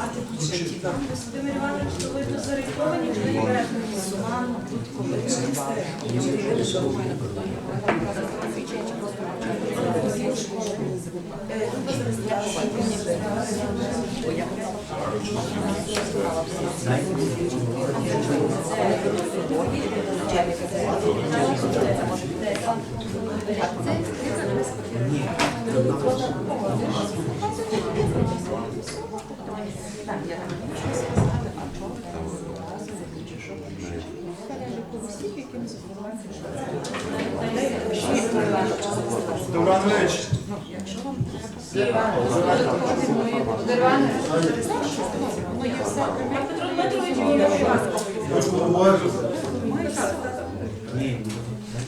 А ти почекай, Володимир Іванович, то ви тут зареєстровані чи ви не берете голосування? Тут коли Добранович.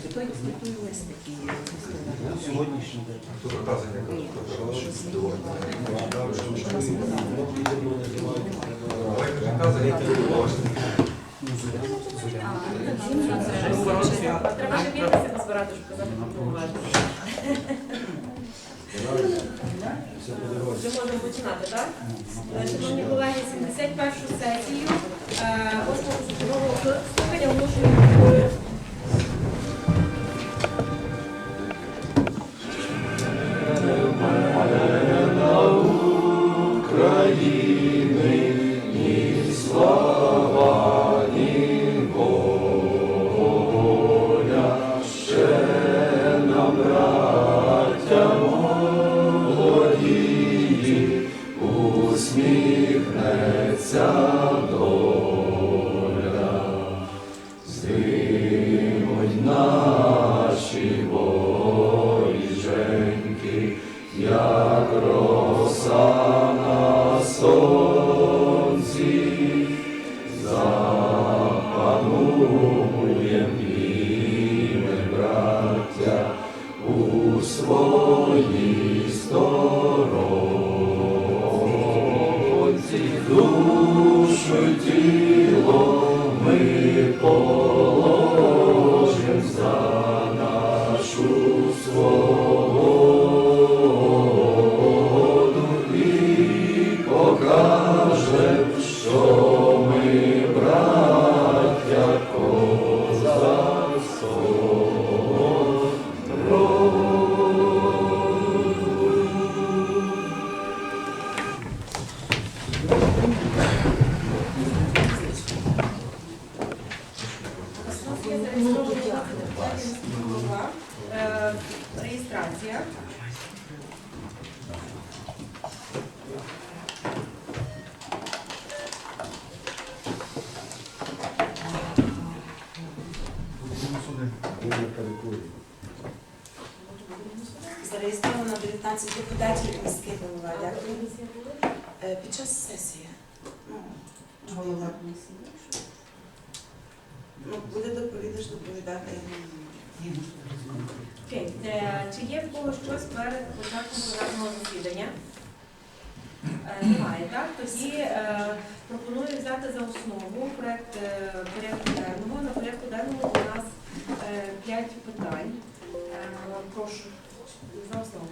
Петро Дмитрович, Володимир Сьогоднішній день. Треба ще позбирати, щоб казати. Вже можемо починати, так? Е, Шановні колеги, 71 сесію е, восьмого судового слухання оголошую. Немає, так? Тоді е, пропоную взяти за основу проєкт е, порядку денного. На порядку денному у нас е, питань. Е, Прошу за основу.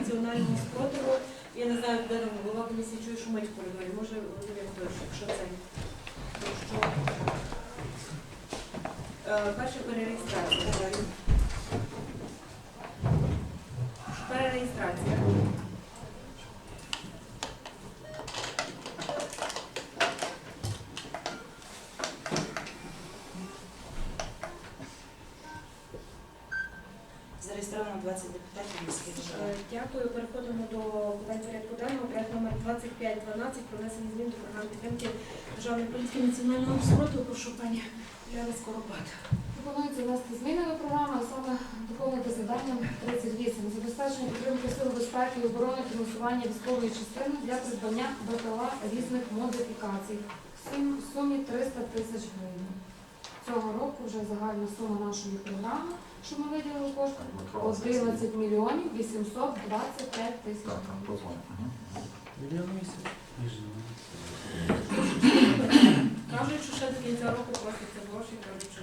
Національного спротиву. Я не знаю, де там голова комісії чує що в коридорі. Може, Володимир Анатолійович, якщо це про що. Е, Перше перереєстрація. Перереєстрація. За Зареєстровано 20 депутатів міських Е, рад. Дякую. Переходимо до питань порядку денного. Проект номер 2512 про внесення змін до програми підтримки державної політики національного спротиву. Прошу пані Уляна Скоропад. Пропонується внести зміни до програми, а саме доповнити завданням 38. Забезпечення підтримки сил безпеки і оборони фінансування військової частини для придбання БПЛА різних модифікацій в сумі 300 тисяч гривень. Цього року вже загальна сума нашої програми, що ми виділили кошти, 11 мільйонів 825 тисяч гривень. Мільйон місяць. Кажуть, що ще до кінця року просяться гроші, кажуть, що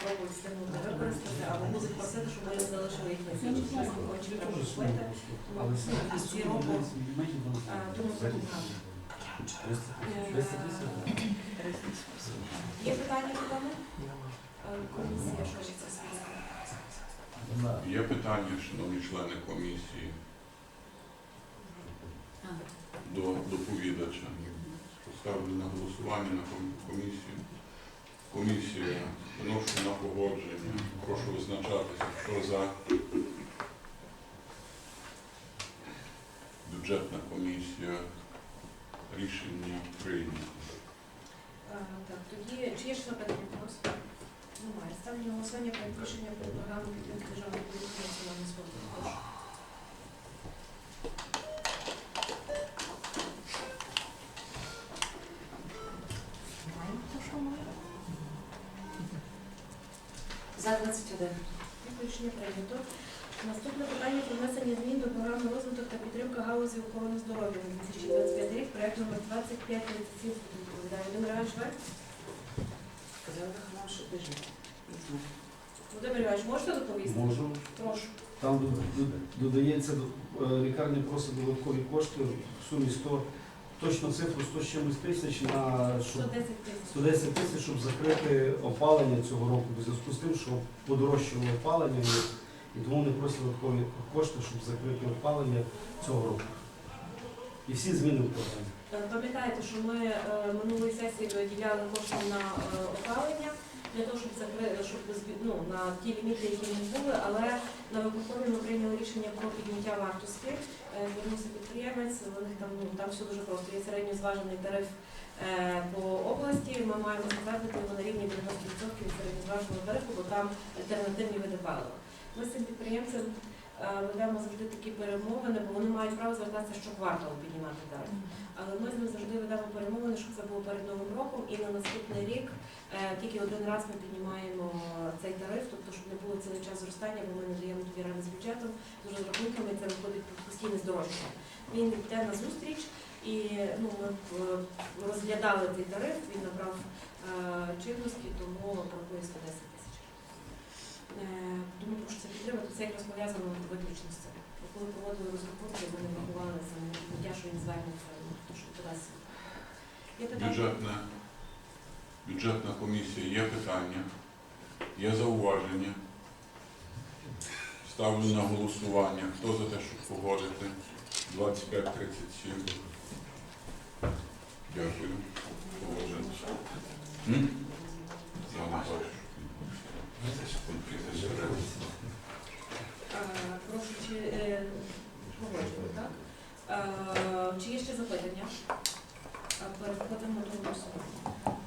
пробують стягнути використати, але будуть просити, щоб ми не залишили їх на січі. Щось ми хочемо купити. Але Тому ці року е, тому запитали. Є питання до мене? Е, Комісія, що ж це сказати? Є питання, шановні члени комісії, до доповідача ставлю на голосування на комісію. Комісію вношу на погодження. Прошу визначатися, що за бюджетна комісія. Рішення прийнято. Так, тоді чи є ще запитання? Немає. Ставлю на голосування про рішення про програму підтримки державної політики національної свободи. 1. Прийнято. Наступне питання про внесення змін до програми розвиток та підтримка галузі охорони здоров'я на 2025 рік, проект номер 2537. Володимир Іванович, Казали нам, що ти Володимир Іванович, можете доповісти? Можу. Прошу. Там додається е, лікарня просить додаткові кошти в сумі 100 точно цифру 100 з чимось тисяч на щоб 110 тисяч. щоб закрити опалення цього року, в зв'язку з тим, що подорожчало опалення, і, і тому вони просять додаткові кошти, щоб закрити опалення цього року. І всі зміни в програмі. Е, Пам'ятаєте, що ми е, минулої сесії виділяли кошти на е, опалення для того, щоб закрити, щоб ну, на ті ліміти, які не були, але на виконкомі ми прийняли рішення про підняття вартості. Е, Звернувся підприємець, у них там, ну, там все дуже просто. Є середньозважений тариф е, по області. Ми маємо затвердити його на рівні 90% від середньозваженого тарифу, бо там альтернативні види палива. Ми з цим підприємцем е, ведемо завжди такі перемовини, бо вони мають право звертатися щокварталу піднімати тариф. Але ми з ним завжди ведемо перемовини, щоб це було перед Новим роком, і на наступний рік тільки один раз ми піднімаємо цей тариф, тобто щоб не було цілий час зростання, бо ми не даємо тоді ради з бюджетом, з розрахунками, це виходить постійне здорожчання. Він йде на зустріч, і ну, ми е, розглядали цей тариф, він набрав е, чинності, тому рахує 110 тисяч. Е, Тому прошу це підтримати, це якраз пов'язано виключно з цим. Коли проводили розрахунки, вони врахували саме що він звернеться, ну, що подасть. Є питання? Бюджетна, комісія, є питання, є зауваження. Ставлю на голосування. Хто за те, щоб погодити? 2537. Дякую. Погоджено. Я. Е, Прошу, чи е, погоджено, так? Е, Чи є ще запитання? Переходимо до голосування.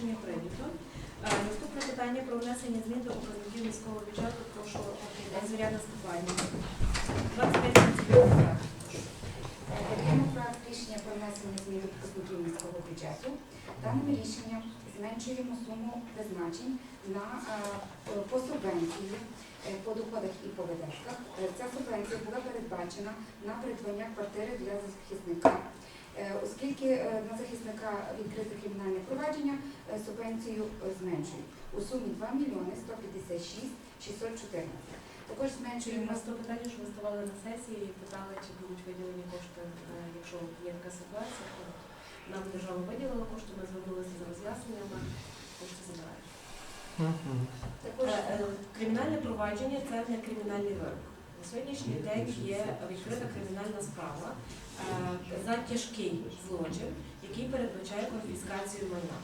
Рішення прийнято. Е, Наступне питання про внесення змін до показників міського бюджету. Прошу Зоряна Степанівна. 25 так. Проект рішення про внесення змін до показників міського бюджету. Даним рішенням зменшуємо суму призначень на е, по субвенції е, по доходах і по видатках. Ця субвенція була передбачена на придбання квартири для захисника. Е, Оскільки е, на захисника відкрите кримінальне провадження, е, субвенцію зменшують у сумі 2 мільйони 156 614. Також Чи у нас то питання, що ви ставали на сесії і питали, чи будуть виділені кошти, якщо є така ситуація, то нам держава виділила кошти, ми звернулися за роз'ясненнями, кошти забирають. також Кримінальне провадження це не кримінальний вирок. На сьогоднішній день є відкрита кримінальна справа е, за тяжкий злочин, який передбачає конфіскацію майна.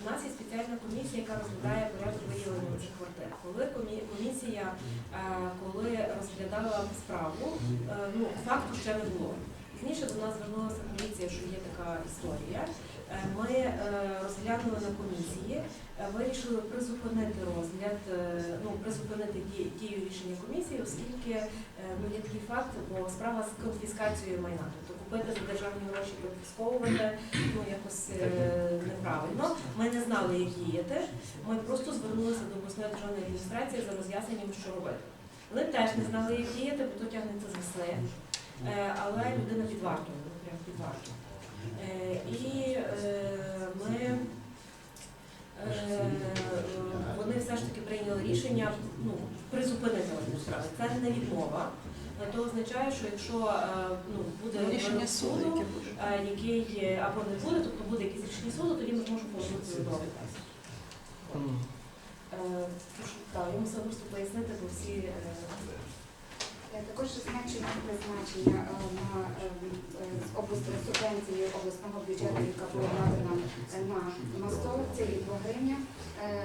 У нас є спеціальна комісія, яка розглядає порядок виділення цих квартир. Коли комісія е, коли розглядала справу, е, ну факту ще не було. Пізніше до нас звернулася поліція, що є така історія. Е, Ми е, розглянули на комісії, е, вирішили призупинити розгляд, ну призупинити ді- дію рішення комісії, оскільки ну, є такий факт, бо справа з конфіскацією майна. Тобто купити за державні гроші, конфісковувати ну якось неправильно. Ми не знали, як діяти. Ми просто звернулися до обласної державної адміністрації за роз'ясненням, що робити. Вони теж не знали, як діяти, бо то тягнеться з весли. Але людина під вартою, ну, прям під вартою. Е, І е, ми е, вони все ж таки прийняли рішення ну, призупинити справи. Це не відмова. То означає, що якщо ну, буде Рішення суду, який або не буде, тобто буде якесь рішення суду, тоді ми зможемо повернутися до прошу, Так, я мусила просто пояснити, бо всі Також зменшення призначення е, на е, е, субвенції обласного бюджету, яка була надана е, на мостов, це і 2 гривня. Е,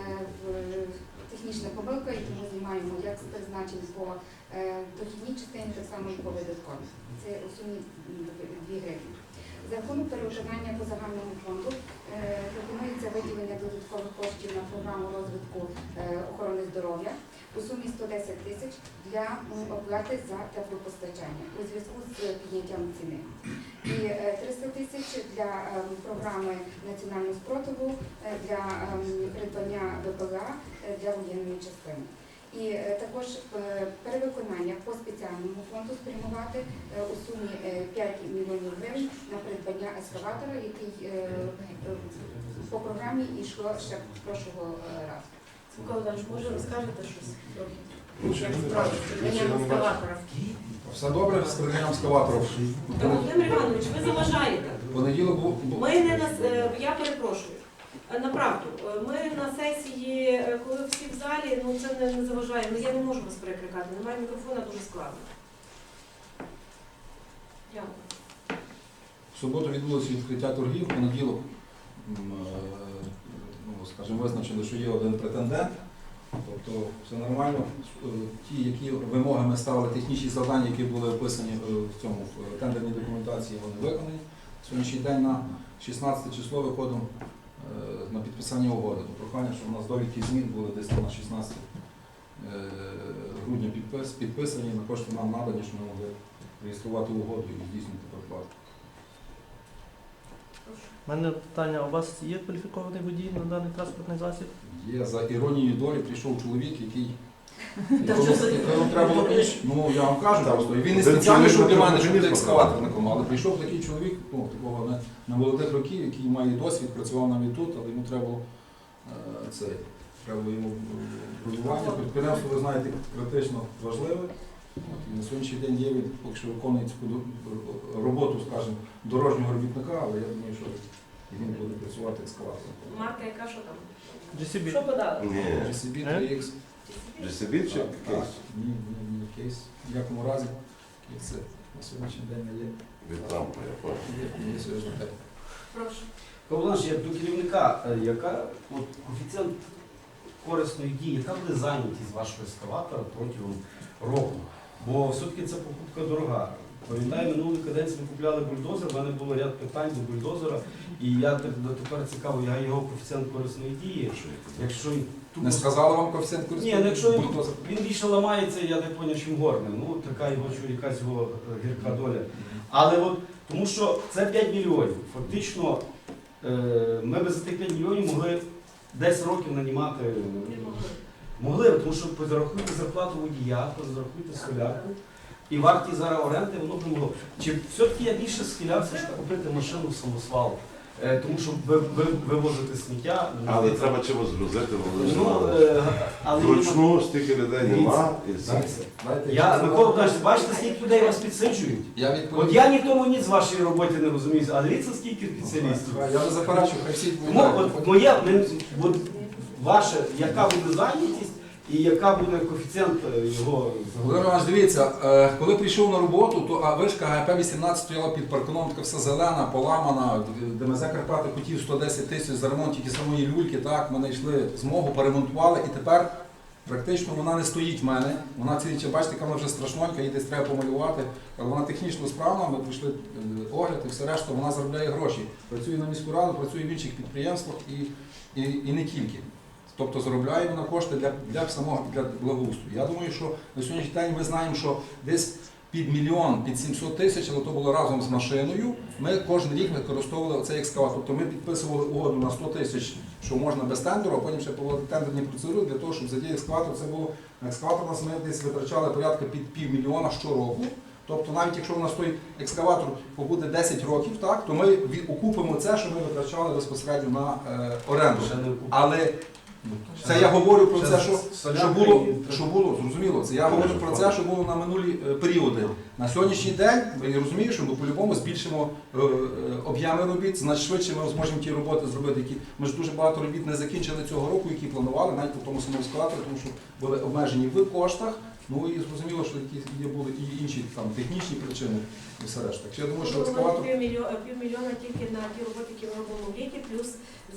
Технічна помилка, і тому знімаємо як з призначень по е, дохідній частині, так само і по видатковій. Це у сумі 2 гривні. За рахунок по загальному фонду е, пропонується виділення додаткових коштів на програму розвитку е, охорони здоров'я у сумі 110 тисяч для оплати за теплопостачання у зв'язку з підняттям ціни. І е, 300 тисяч для ем, програми національного спротиву е, для ем, придбання ВПГА е, для воєнної частини. І е, також е, перевиконання по спеціальному фонду спрямувати е, у сумі е, 5 мільйонів гривень на придбання ескаватора, який по програмі йшло ще прошлого разу. Микола може розкажете щось? Ну? Все добре з придбанням ескаваторів. Володимир Іванович, ви заважаєте. Понеділок був. Ми не на с- е, я перепрошую. Е, Направду, е, ми на сесії, е, коли всі в залі, ну це не, не заважає. Ну я не можу вас перекликати. Немає мікрофона, дуже складно. Дякую. В суботу відбулося відкриття торгів, понеділок, ну, скажімо, визначили, що є один претендент. Тобто все нормально. Ті, які вимоги ми ставили, технічні завдання, які були описані в цьому в тендерній документації, вони виконані. Сьогоднішній день на 16 число виходимо на підписання угоди. Прохання, щоб у нас довідки змін були десь на 16 е, грудня підпис, підписані, на кошти нам надані, щоб ми могли реєструвати угоду і здійснити переплату. У мене питання, у вас є кваліфікований водій на даний транспортний засіб? Є за іронією долі прийшов чоловік, який Ну я вам кажу просто. Він не спеціально, щоб Івана буде екскаватор на кому, але прийшов такий чоловік, ну такого не, молодих років, який має досвід, працював навіть тут, але йому треба е, це. Треба йому е, пробування. Підприємство, ви знаєте, критично важливе. От, і на сьогоднішній день є він, якщо виконує цю е, роботу, скажімо, дорожнього робітника, але я думаю, що він буде працювати екскаватором. Марка, яка що там? GCB. Що подали? GCB 3 вже все більше Так, кейс? Ні, ні, ні, кейс. В якому разі це на сьогоднішній день не є. Від Трампа, я бачу. Є, сьогодні так. Прошу. Павлович, як до керівника, е, яка от, коефіцієнт корисної дії, яка буде зайнятість вашого ескалатора протягом року? Бо все-таки це покупка дорога. Пам'ятаю, минулої каденції ми купували бульдозер, в мене було ряд питань до бульдозера, і я так- тепер цікаво, я його коефіцієнт корисної дії. Якщо не сказали вам коефіцієнт Ні, ну якщо він, Бульдозер? він більше ламається, я не поняв, чим горне. Ну, така його що якась його е, гірка доля. Але от тому що це 5 мільйонів. Фактично, е, ми би за тих 5 мільйонів могли 10 років нанімати. Не могли. Могли, б, тому що зарахуйте зарплату водія, зарахуйте солярку. І вартість зараз оренди, воно б не могло. Чи все-таки я більше схилявся, щоб купити машину самосвал? Е, тому що ви, ви, вивозити сміття. Але треба чимось згрузити, ну, воно е, але вручну стільки людей нема. І це-. Я Микола Богданович, бачите, скільки людей вас підсиджують? Я відповім. От я ні в тому ні з вашої роботи не розумію, а дивіться, скільки спеціалістів. Я не заперечую, хай всі Тому відповідають. от моє, мен- от ваше, яка буде зайнятість, І яка буде коефіцієнт е, його Володимир? Іванович, дивіться, е, коли прийшов на роботу, то вишка ГП-18 стояла під парканом, така вся зелена, поламана, ДМЗ Карпати хотів 110 тисяч за ремонт тільки самої люльки, так, ми знайшли змогу, поремонтували, і тепер практично вона не стоїть в мене. Вона час, бачите, яка вона вже страшненька, її десь треба помалювати. Але вона технічно справна, ми пройшли е, огляд і все решта, вона заробляє гроші. Працює на міську раду, працює в інших підприємствах і, і, і не тільки. Тобто заробляє вона кошти для, для самого для благоустрою. Я думаю, що на сьогоднішній день ми знаємо, що десь під мільйон, під 700 тисяч, але то було разом з машиною. Ми кожен рік використовували цей екскаватор. Тобто ми підписували угоду на 100 тисяч, що можна без тендеру, а потім ще проводити тендерні процедури для того, щоб задіяти екскаватор. Це було на екскаватор нас ми десь витрачали порядка під півмільйона щороку. Тобто навіть якщо у нас той екскаватор побуде 10 років, так, то ми окупимо це, що ми витрачали безпосередньо на е, оренду. Але це я говорю про це, що, що було, що було, зрозуміло. Це я говорю про це, що було на минулі е, періоди. На сьогоднішній день ви розумієте, що ми по-любому збільшимо е, е, об'єми робіт, значить швидше ми зможемо ті роботи зробити, які ми ж дуже багато робіт не закінчили цього року, які планували, навіть по тому самому складу, тому що були обмежені в коштах. Ну і зрозуміло, що які є були і інші там технічні причини і все решта. Так що я думаю, що екскаватор. Півмільйона, тільки на ті роботи, які ми робимо в літі, плюс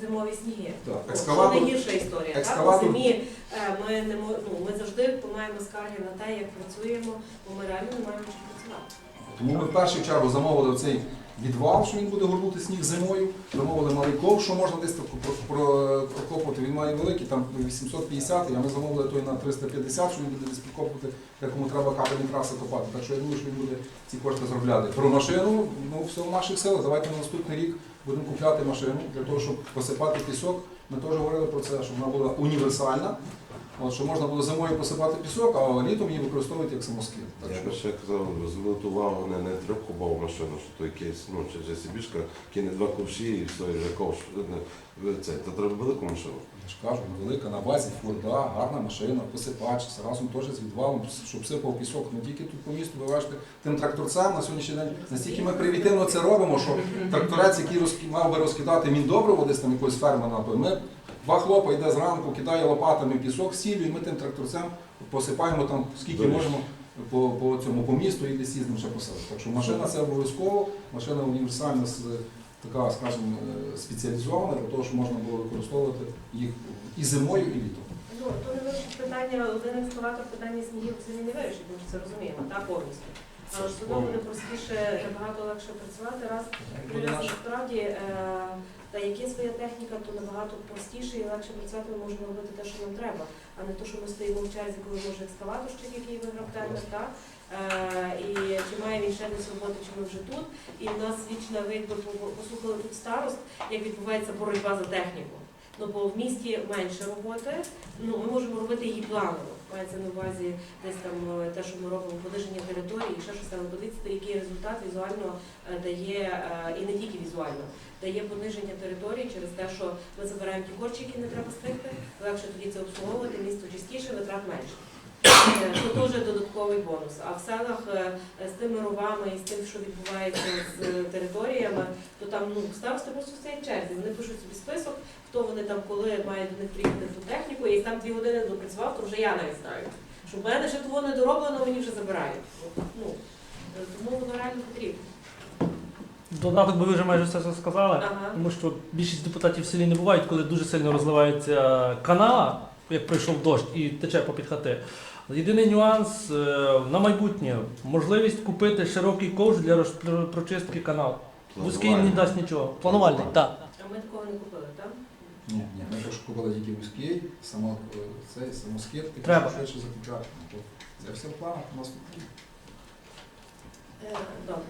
зимові сніги. Так, екскаватор- Це найгірша історія. Так? екскаватор- У зимі е, ми, не, ну, ми завжди маємо скарги на те, як працюємо, бо ми реально не маємо працювати. Тому ми в першу чергу замовили цей відвал, що він буде горнути сніг зимою. Замовили малий ковш, що можна десь прокопувати. Він має великий, там 850, а ми замовили той на 350, що він буде десь прокопувати, як кому треба кабельні траси копати. Так що я думаю, що він буде ці кошти заробляти. Про машину, ну все в наших силах. Давайте на наступний рік будемо купляти машину для того, щоб посипати пісок. Ми теж говорили про це, щоб вона була універсальна. От, що можна було зимою посипати пісок, а літом її використовувати як самоскид. Так Я що би ще казав, звернути увагу не на трьохкубову машину, що то якийсь, ну, чи JCB-шка, кине два ковші і все, і вже ковш. Не, Це, то треба велику машину. Я ж кажу, велика на базі Форда, гарна машина, посипач, це разом теж з відвалом, щоб сипав пісок не тільки тут по місту, ви бачите, тим тракторцем на сьогоднішній день настільки ми привітивно це робимо, що тракторець, який розкі- мав би розкидати міндобриво десь там якоїсь ферми на той, ми два хлопа йде зранку, кидає лопатами пісок, сіллю, і ми тим тракторцем посипаємо там скільки Добре. можемо по, по цьому по місту і десь їздимо ще по селу. Так що машина це обов'язково, машина універсальна з така, скажімо, е, спеціалізована для того, щоб можна було використовувати їх і зимою, і літом. Ну, то не питання, один екскаватор питання снігів зимі не вирішить, ми ж це розуміємо, так, повністю. Але ж все буде простіше, набагато легше працювати, раз. Насправді, е, та як є своя техніка, то набагато простіше і легше працювати ми можемо робити те, що нам треба, а не те, що ми стоїмо в черзі, коли може екскаваторщик, який виграв тендер, так? Е, і чи має він ще десь роботи, чи ми вже тут. І в нас вічно, ви послухали тут старост, як відбувається боротьба за техніку. Ну, бо в місті менше роботи, ну ми можемо робити її планово. Мається на увазі десь там е, те, що ми робимо пониження території, і ще щось там подивіться, який результат візуально е, дає, е, і не тільки візуально, дає пониження території через те, що ми забираємо ті корчі, які не треба стригти, легше тоді це обслуговувати, місто чистіше, витрат менше. Е, Це теж додатковий бонус. А в селах е, з тими ровами і з тим, що відбувається з територіями, то там ну старости просто стоять черзі. Вони пишуть собі список, хто вони там, коли мають до них приїхати ту техніку, і там дві години допрацював, то вже я навіть знаю. Що в мене ще того не дороблено, мені вже забирають. Ну, е, тому воно реально потрібно. Додаток, бо ви вже майже все це сказали. Ага. Тому що більшість депутатів в селі не бувають, коли дуже сильно розливається канала, як прийшов дощ і тече попід хати. Єдиний нюанс е, на майбутнє можливість купити широкий ковш для прочистки каналу. Вузький не дасть нічого. Планувальний, так. А ми такого не купили, так? Ні, ні, ми ж купили тільки вузький, само, е, цей, самоскид, і Треба. швидше закупляти. Ну, Це все в планах у нас. Е, Добре.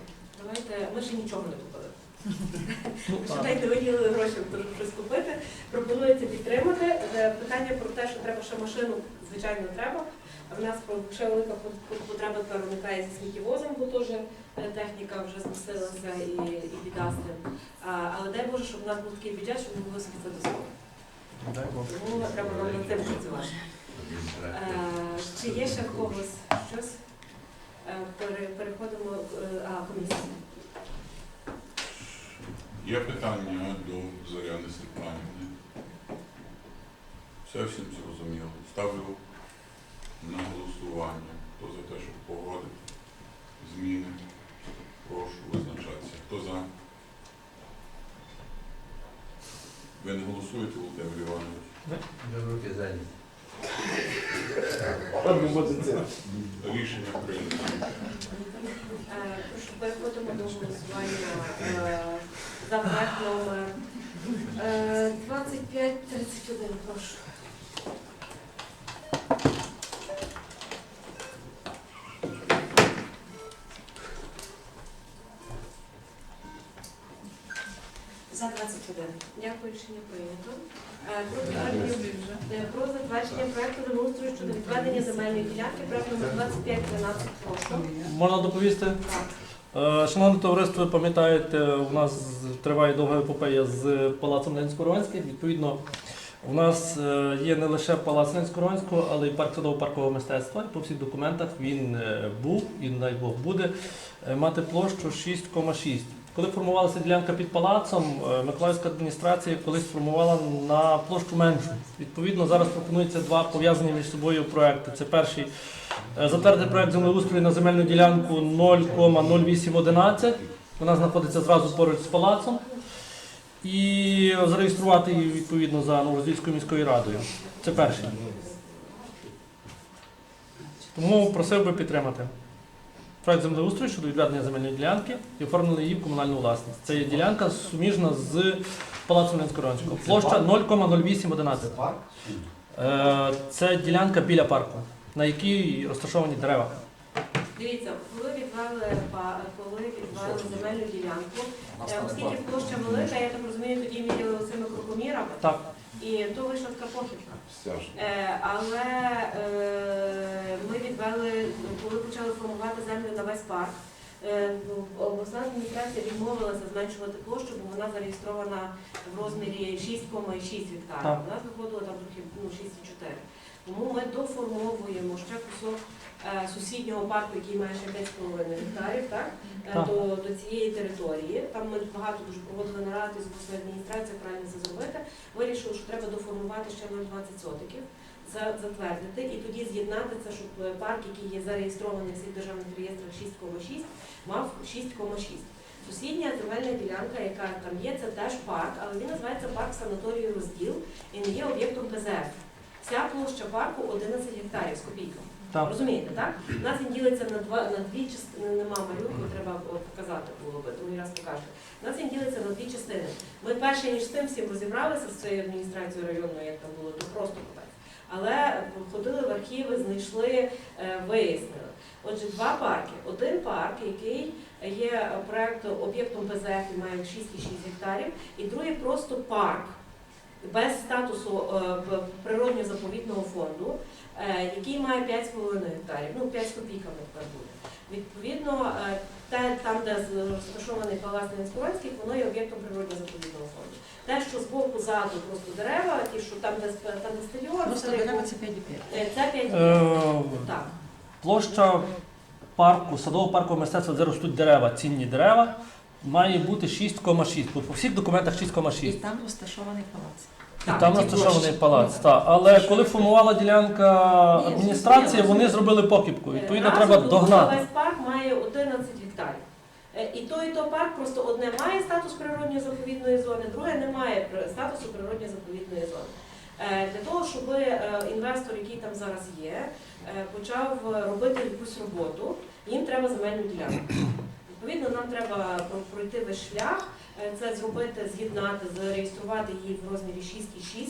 Давайте, ми ще нічого не купили. Ну, не виділили гроші, щоб щось купити. Пропонується підтримати. Е, Питання про те, що треба ще машину, звичайно, треба. А в нас ще велика потреба виникає зі сміттєвозом, бо теж е, техніка вже зносилася і, і біда з тим. А, Але дай Боже, щоб у нас був такий бюджет, щоб ми могли собі це дозволити. Тому треба нам над цим працювати. Е, Чи є ще в когось щось? Переходимо а, комісія. Є питання до Зоряни Степанівни. Все всім зрозуміло. Ставлю регулювання. Хто за те, щоб погодити зміни? Прошу визначатися. Хто за? Ви не голосуєте, Володимир Іванович? Руки зайняті. Рішення прийнято. Е, Прошу переходимо до голосування е, за проект номер е, 2531, прошу. За 21. Дякую, рішення прийнято. Е, Про затвердження, е, про затвердження проекту землеустрою щодо відведення земельної ділянки, проект номер 2513, прошу. Можна доповісти? Так. Е, Шановне товариство, ви пам'ятаєте, у нас триває довга епопея з палацом Ленського-Ронським. Відповідно, у нас е, є не лише палац Ленського-Ронського, але й парк садово-паркового мистецтва. По всіх документах він е, був і, дай Бог, буде мати площу 6,6. Коли формувалася ділянка під палацом, Миколаївська адміністрація колись формувала на площу меншу. Відповідно, зараз пропонується два пов'язані між собою проекти. Це перший Затвердити проект землеустрою на земельну ділянку 0,0811. Вона знаходиться зразу поруч з палацом. І зареєструвати її відповідно за Новороздільською міською радою. Це перший. Тому просив би підтримати. Проект землеустрою щодо відведення земельної ділянки і оформили її в комунальну власність. Це є ділянка суміжна з палацом Ленськоронського. Площа 0,0811. Е, Це ділянка біля парку, на якій розташовані дерева. Дивіться, коли відвели коли відвели земельну ділянку, е, оскільки площа велика, я так розумію, тоді міряли цими крокомірами, Так, і то вийшла така похибка. Е, але е, ми відвели, коли почали формувати землю на весь парк. ну, Обласна адміністрація відмовилася зменшувати площу, бо вона зареєстрована в розмірі 6,6 гектарів. У нас виходило там трохи ну, 6,4. Тому ми доформовуємо ще кусок е, сусіднього парку, який має ще 5,5 гектарів, так? е, Так. До, до цієї території. Там ми багато дуже проводили наради з обласною адміністрацією, правильно це зробити. Вирішили, що треба доформувати ще 0,20 сотиків, затвердити і тоді з'єднати це, щоб е, парк, який є зареєстрований в всіх державних реєстрах 6,6, мав 6,6. Сусідня земельна ділянка, яка там є, це теж парк, але він називається парк санаторію розділ і не є об'єктом ПЗФ. Вся площа парку 11 гектарів з копійками. так. Розумієте, так? У нас він ділиться на два на дві частини. Нема малюнку, треба показати було би, другий раз покажу. У нас він ділиться на дві частини. Ми перше ніж з цим всім розібралися з цією адміністрацією районною, як там було, то просто капець. Але ходили в архіви, знайшли, е, вияснили. Отже, два парки. Один парк, який є проектом об'єктом ПЗФ і має 6,6 гектарів, і другий просто парк без статусу е, природньо-заповідного фонду, е, який має 5,5 гектарів, ну 5 з копійками тепер буде. Відповідно, е, те, там, де з- розташований палац Ленськоронський, воно є об'єктом природньо-заповідного фонду. Те, що з боку ззаду просто дерева, ті, що там, де, там, де стадіон, Просто це, дерева це 5,5. е, це 5 Е, Так. Площа парку, садово-паркового мистецтва, де ростуть дерева, цінні дерева, має бути 6,6. Бо По всіх документах 6,6. І там розташований палац. І там розташований палац. Так. Але коли формувала ділянка адміністрація, вони зробили покіпку. Відповідно, треба догнати. Весь парк має 11 гектарів. Е, І той, і той парк просто одне має статус природньої заповідної зони, друге не має статусу природньої заповідної зони. Е, Для того, щоб е, інвестор, який там зараз є, е, почав е, робити якусь роботу, їм треба земельну ділянку. Відповідно, нам треба пройти весь шлях, е, це зробити, з'єднати, зареєструвати її в розмірі 6,6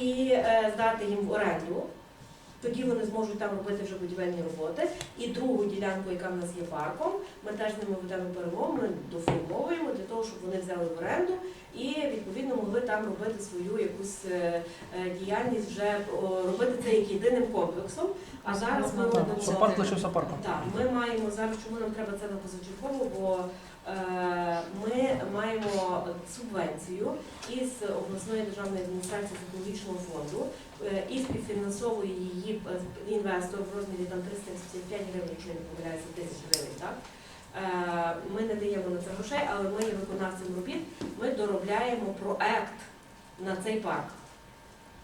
і е, здати їм в оренду. Тоді вони зможуть там робити вже будівельні роботи. І другу ділянку, яка в нас є парком, ми теж з ними ведемо перемову, ми доформовуємо для того, щоб вони взяли в оренду і відповідно могли там робити свою якусь е, діяльність, вже робити це як єдиним комплексом. А зараз ми Щоб парк лишився парком. так, ми маємо зараз, чому нам треба це на позачергово, бо е, ми маємо субвенцію із обласної державної адміністрації з екологічного фонду е, і співфінансовує її е, інвестор в розмірі там 375 гривень, якщо я не помиляюся, тисяч гривень. Так? Е, Ми не даємо на це грошей, але ми є виконавцем робіт. Ми доробляємо проект на цей парк.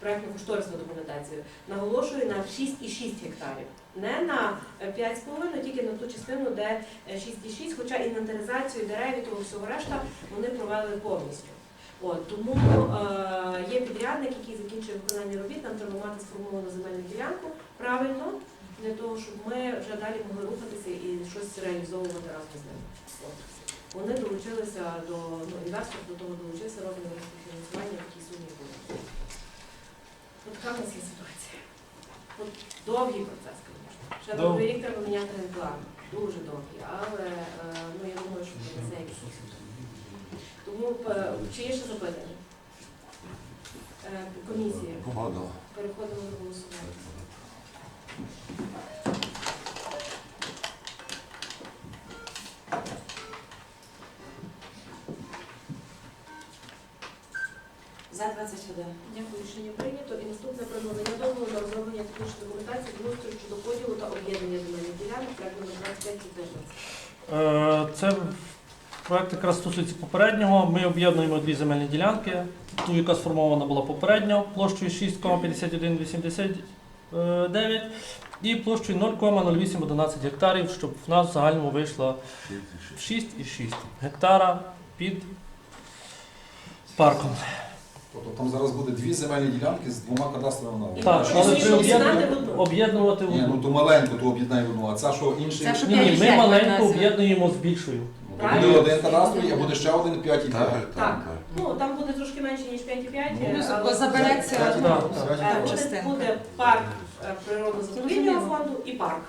Проєктно-кошторисну документацію, наголошую на 6,6 гектарів. Не на е, 5,5, тільки на ту частину, де е, 6,6, хоча інвентаризацію дерев і того всього решта вони провели повністю. От, тому е, є підрядник, який закінчує виконання робіт, нам треба мати сформовану земельну ділянку правильно, для того, щоб ми вже далі могли рухатися і щось реалізовувати разом з ними. Вони долучилися до ну, інвестор до того долучився, робимо фінансування в такій сумі буде. От така в нас є ситуація. От довгий процес, звісно. Ще Дов- рік треба міняти генплан. Дуже довгий, але е, ну, я думаю, що це якісь. Тому е, чи є ще запитання? Е, Комісія. Переходимо до голосування. За 21. Дякую, рішення прийнято. І наступне про надання дозволу на розроблення технічної документації благоустрою щодо поділу та об'єднання земельних ділянок, проект номер 25 14. Е, Це проект якраз стосується попереднього. Ми об'єднуємо дві земельні ділянки. Ту, яка сформована була попередньо, площею 6,5189 і площею 0,0811 гектарів, щоб в нас в загальному вийшло 6,6 гектара під парком. Тобто там зараз буде дві земельні ділянки з двома кадастровими номерами. Так, Що але при що об'єднанні знати в об'єднувати Ні, ну одну. то маленьку, то об'єднай в одну, а це що інший. Це що Ні, ні, ми маленьку об'єднуємо з більшою. Ну, то буде один кадастровий, а буде ще один 5 і 2. Так. Ну, там буде трошки менше, ніж 5,5. Ну, але- бо забереться Так, одна так. Е, Буде, частинка. буде парк е, природно-заповідного фонду і парк.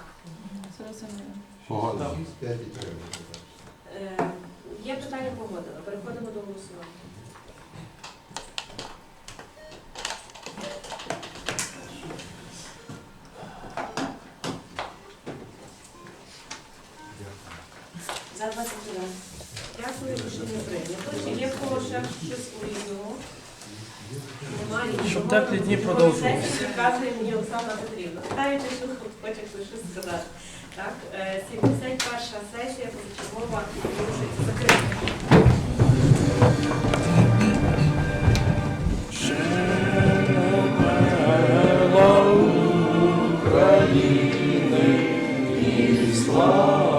Погодила. Е, Є питання погодили. Переходимо до голосування. За 21. Дякую, рішення прийнято. Чи є в кого ще щось у різному? Немає Щоб нічого. теплі дні продовжувалися. сесії Підказує мені Оксана Петрівна. Ставите, що хоче хтось щось сказати. Так, е, 71 сесія позачергова оголошується закрита. Свого